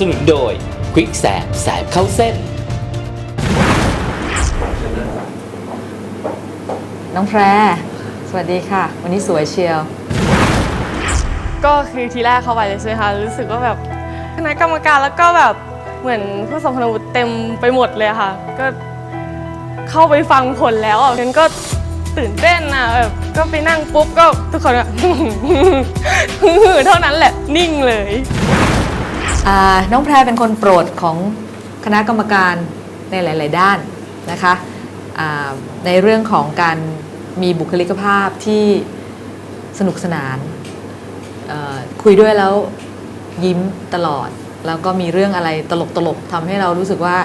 สนุนโดยควิกแสบแสบเข้าเส้น น้องแพร สวัสดีค่ะ วันนี้สวยเชียว ก็คือทีแรกเข้าไปเลยใช่ไหมคะรู้สึกว่าแบบคณะกรรมการแล้วก็แบบเหมือนผู้ทรงคุณวุฒิเต็มไปหมดเลยค่ะ ก็เข้าไปฟังผลแล้วอะฉันก็ตื่นเต้นนะแบบก็ไปนั่งปุ๊บก็ทุกคนอะเท่านั้นแหละนิ่งเลยอ่า น้องแพรเป็นคนโปรดของคณะกรรมการในหลาย ๆ ด้านนะคะในเรื่องของการมีบุคลิกภาพที่สนุกสนาน คุยด้วยแล้วยิ้มตลอด แล้วก็มีเรื่องอะไรตลกๆทำให้เรารู้สึกว่า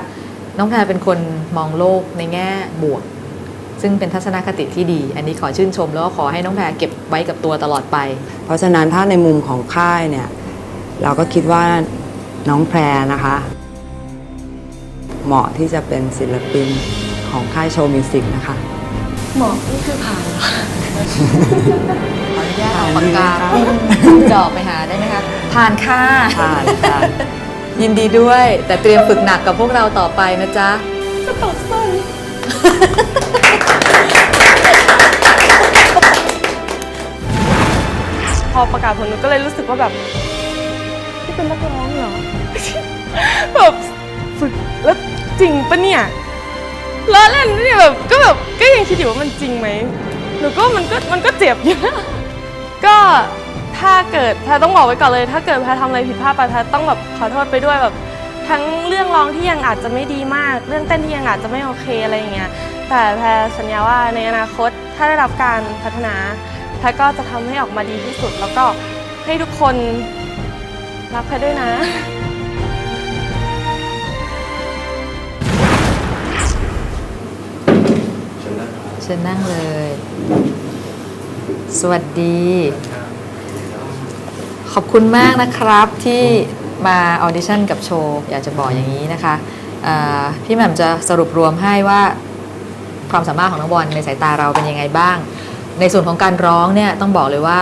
น้องแพรเป็นคนมองโลกในแง่บวก ซึ่งเป็นทัศนคติที่ดี อันนี้ขอชื่นชม แล้วก็ขอให้น้องแพรเก็บไว้กับตัวตลอดไป เพราะฉะนั้นถ้าในมุมของค่ายเนี่ย เราก็คิดว่า น้องแพรนะคะ เหมาะที่จะเป็นศิลปินของค่ายโชว์มิวสิกนะคะหมอนี่คือผ่านเหรอขออนุญาตเอาปากกาผ่านดีไหมคะพุ่งดอกไปหาได้ไหมคะผ่านค่ะผ่านค่ะยินดีด้วย แต่เตรียมฝึกหนักกับพวกเราต่อไปนะจ๊ะตกใจพอประกาศผลหนูก็เลยรู้สึกว่าแบบ ที่เป็นนักร้องเหรอ แบบฝึกแล้วจริงปะเนี่ยล้อเล่นเนี่ยแบบก็แบบก็ยังคิดอยู่ว่ามันจริงไหมหนูก็มันก็มันก็เจ็บอยู่นะ ก็ถ้าเกิดแพรต้องบอกไว้ก่อนเลย ถ้าเกิดแพรทำอะไรผิดพลาดไปแพรต้องแบบขอโทษไปด้วยแบบ ทั้งเรื่องร้องที่ยังอาจจะไม่ดีมาก เรื่องเต้นที่ยังอาจจะไม่โอเคอะไรอย่างเงี้ยแต่แพรสัญญาว่าในอนาคตถ้าได้รับการพัฒนาแพรก็จะทำให้ออกมาดีที่สุด แล้วก็ให้ทุกคน รักแพรด้วยนะ เชิญนั่งเลย สวัสดี ขอบคุณมากนะครับที่มาออดิชั่นกับโชว์ อยากจะบอกอย่างนี้นะคะอ่าพี่แหม่มจะสรุปรวมให้ว่าความสามารถของน้องบอลในสายตาเราเป็นยังไงบ้าง ในส่วนของการร้องเนี่ยต้องบอกเลยว่า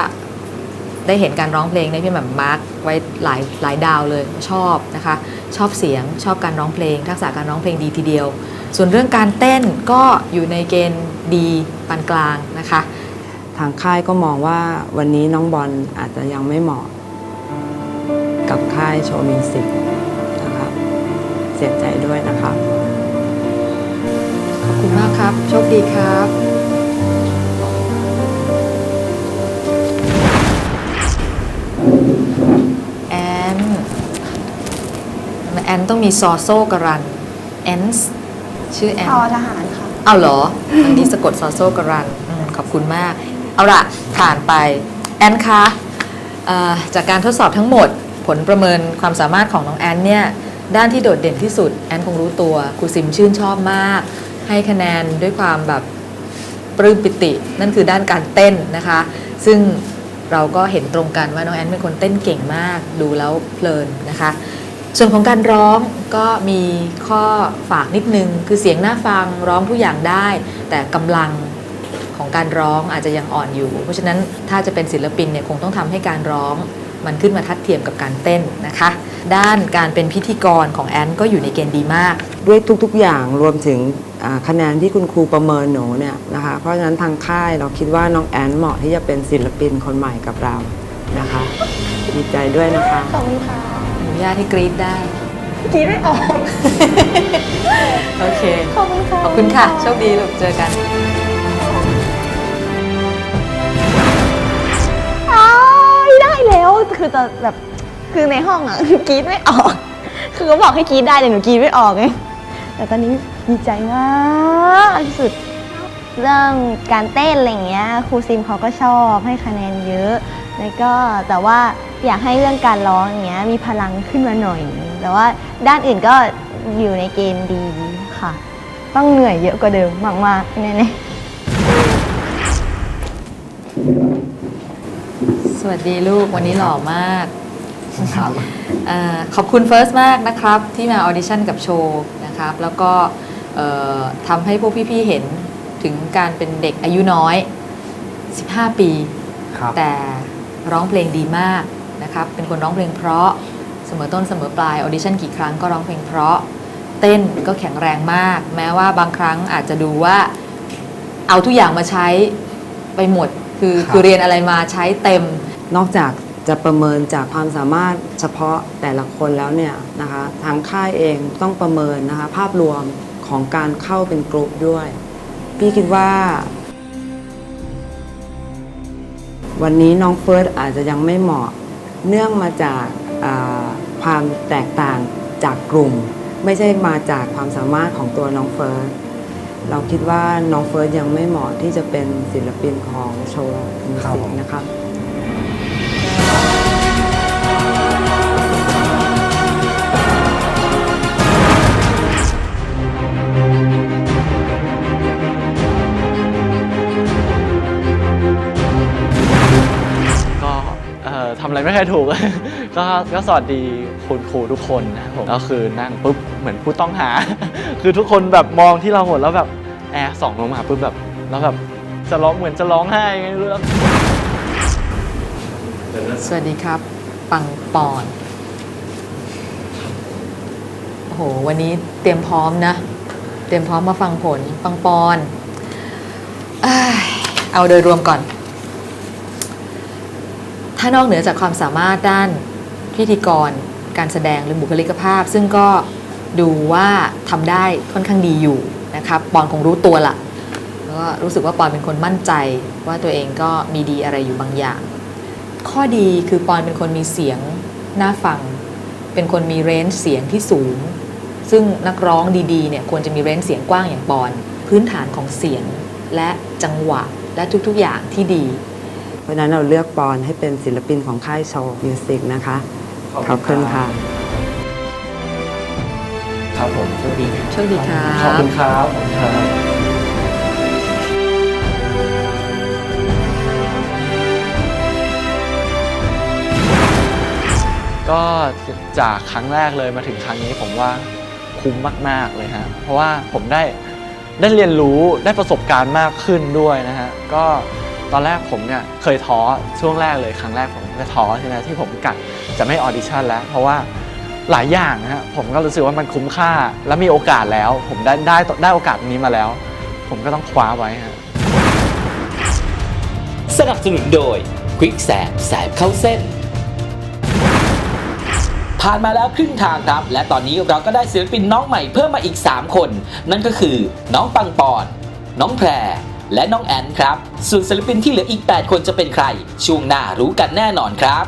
ได้เห็นการร้องเพลงในยพี่แหม่มมาร์กไว้หลายหลายดาวเลยชอบนะคะ ชอบเสียงชอบการร้องเพลง ทักษะการร้องเพลงดีทีเดียว ส่วนเรื่องการเต้นก็อยู่ในเกณฑ์ดีปานกลางนะคะ ทางค่ายก็มองว่าวันนี้น้องบอลอาจจะยังไม่เหมาะ กับค่ายโชว์มิวสิกนะคะเสียใจด้วยนะคะขอบคุณมากครับ โชคดีครับ แอนต้องมีซอโซกรันแอนส์ชื่อแอนทอทหารค่ะ เอาเหรออันนี้สะกดซอโซกรันอืมขอบคุณมาก เอาละผ่านไป แอนคะเอ่อจากการทดสอบทั้งหมด ผลประเมินความสามารถของน้องแอนเนี่ย ด้านที่โดดเด่นที่สุด แอนคงรู้ตัวครูซิมชื่นชอบมาก ให้คะแนนด้วยความแบบปลื้มปิติ นั่นคือด้านการเต้นนะคะ ซึ่งเราก็เห็นตรงกันว่าน้องแอนเป็นคนเต้นเก่งมาก ดูแล้วเพลินนะคะ ส่วนของการร้องก็มีข้อฝากนิดนึง คือเสียงน่าฟังร้องทุกอย่างได้ แต่กำลังของการร้องอาจจะยังอ่อนอยู่ เพราะฉะนั้นถ้าจะเป็นศิลปินเนี่ยคงต้องทำให้การร้องมันขึ้นมาทัดเทียมกับการเต้นนะคะ ด้านการเป็นพิธีกรของแอนก็อยู่ในเกณฑ์ดีมาก ด้วยทุกๆอย่างรวมถึงอ่าคะแนนที่คุณครูประเมินหนูเนี่ยนะคะเพราะฉะนั้นทางค่ายเราคิดว่าน้องแอนเหมาะที่จะเป็นศิลปินคนใหม่กับเรานะคะดีใจด้วยนะคะขอบคุณค่ะ อนุญาตให้กรี๊ดได้กรีดไม่ออก โอเค ขอบคุณค่ะ ขอบคุณค่ะ โชคดีลูกเจอกันอ้ายได้แล้ว คือจะแบบ คือในห้องอะกรีดไม่ออก คือเขาบอกให้กรีดได้แต่หนูกรีดไม่ออกไง แต่ตอนนี้ดีใจมากที่สุดเรื่องการเต้นอะไรอย่างเงี้ยครูซิมเขาก็ชอบให้คะแนนเยอะ แล้วก็แต่ว่า อยากให้เรื่องการร้องอย่างเงี้ยมีพลังขึ้นมาหน่อย แต่ว่าด้านอื่นก็อยู่ในเกณฑ์ดีค่ะ ต้องเหนื่อยเยอะกว่าเดิมมากๆแน่ๆสวัสดีลูกวันนี้หล่อมากเออขอบคุณเฟิร์สมากนะครับ ที่มาออดิชั่นกับโชว์นะครับ แล้วก็เอ่อทำให้พวกพี่ๆเห็นถึงการเป็นเด็กอายุน้อย 15 ปีครับแต่ร้องเพลงดีมาก นะครับเป็นคนร้องเพลงเพราะเสมอต้นเสมอปลายออดิชั่นกี่ครั้งก็ร้องเพลงเพราะ เต้นก็แข็งแรงมาก แม้ว่าบางครั้งอาจจะดูว่าเอาทุกอย่างมาใช้ไปหมด คือครับ คือเรียนอะไรมาใช้เต็ม นอกจากจะประเมินจากความสามารถเฉพาะแต่ละคนแล้วเนี่ยนะคะทางค่ายเองต้องประเมินนะคะภาพรวมของการเข้าเป็นกลุ่มด้วย พี่คิดว่า วันนี้น้องเฟิร์สอาจจะยังไม่เหมาะ เนื่องมาจากอ่าความแตกต่างจากกลุ่ม ไม่ใช่มาจากความสามารถของตัวน้องเฟิร์สเราคิดว่าน้องเฟิร์สยังไม่เหมาะที่จะเป็นศิลปินของโชว์มิวสิกนะครับ ค่ถูก ก็ก็สวัสดีคุณครูทุกคนนะครับผมก็คือนั่งปุ๊บเหมือนผู้ต้องหา คือทุกคนแบบมองที่เราหมดแล้วแบบแอร์ส่องลงมาปุ๊บแบบแล้วแบบจะร้องเหมือนจะร้องไห้ไงไม่รู้สวัสดีครับ ปังปอนโอ้โหวันนี้เตรียมพร้อมนะ เตรียมพร้อมมาฟังผลปังปอน เอ้ยเอาโดยรวมก่อน ถ้านอกเหนือจากความสามารถด้านพิธีกร การแสดงหรือบุคลิกภาพ ซึ่งก็ดูว่าทำได้ค่อนข้างดีอยู่นะครับปอนคงรู้ตัวละแล้วก็รู้สึกว่าปอนเป็นคนมั่นใจ ว่าตัวเองก็มีดีอะไรอยู่บางอย่าง ข้อดีคือปอนเป็นคนมีเสียงน่าฟัง เป็นคนมีเรนจ์เสียงที่สูง ซึ่งนักร้องดีๆเนี่ยควรจะมีเรนจ์เสียงกว้างอย่างปอน พื้นฐานของเสียงและจังหวะและทุกๆอย่างที่ดี ราะฉะนั้นเราเลือกปอนให้เป็นศิลปินของค่ายโชว์มิวสิกนะคะ ขอบคุณค่ะ ครับผมโชคดีโชคดีครับ ขอบคุณครับขอบคุณครับก็จากครั้งแรกเลยมาถึงครั้งนี้ผมว่าคุ้มมาก ๆ เลยฮะ เพราะว่าผมได้ได้เรียนรู้ได้ประสบการณ์มากขึ้นด้วยนะฮะ ก็ ตอนแรกผมเนี่ยเคยท้อช่วงแรกเลยครั้งแรกผมก็ท้อใช่ไหมที่ผมกัดจะไม่ออดิชั่นแล้ว เพราะว่าหลายอย่างนะฮะผมก็รู้สึกว่ามันคุ้มค่าและมีโอกาสแล้ว ผมได้ได้ได้โอกาสนี้มาแล้ว ผมก็ต้องคว้าไว้ฮะสนับสนุนโดย Quick แสบแสบเข้าเส้น ผ่านมาแล้วครึ่งทางครับ และตอนนี้เราก็ได้ศิลปินน้องใหม่เพิ่มมาอีก 3 คน นั่นก็คือน้องปังปอน น้องแพร และน้องแอนครับ ส่วนศิลปินที่เหลืออีก 8 คนจะเป็นใคร ช่วงหน้ารู้กันแน่นอนครับ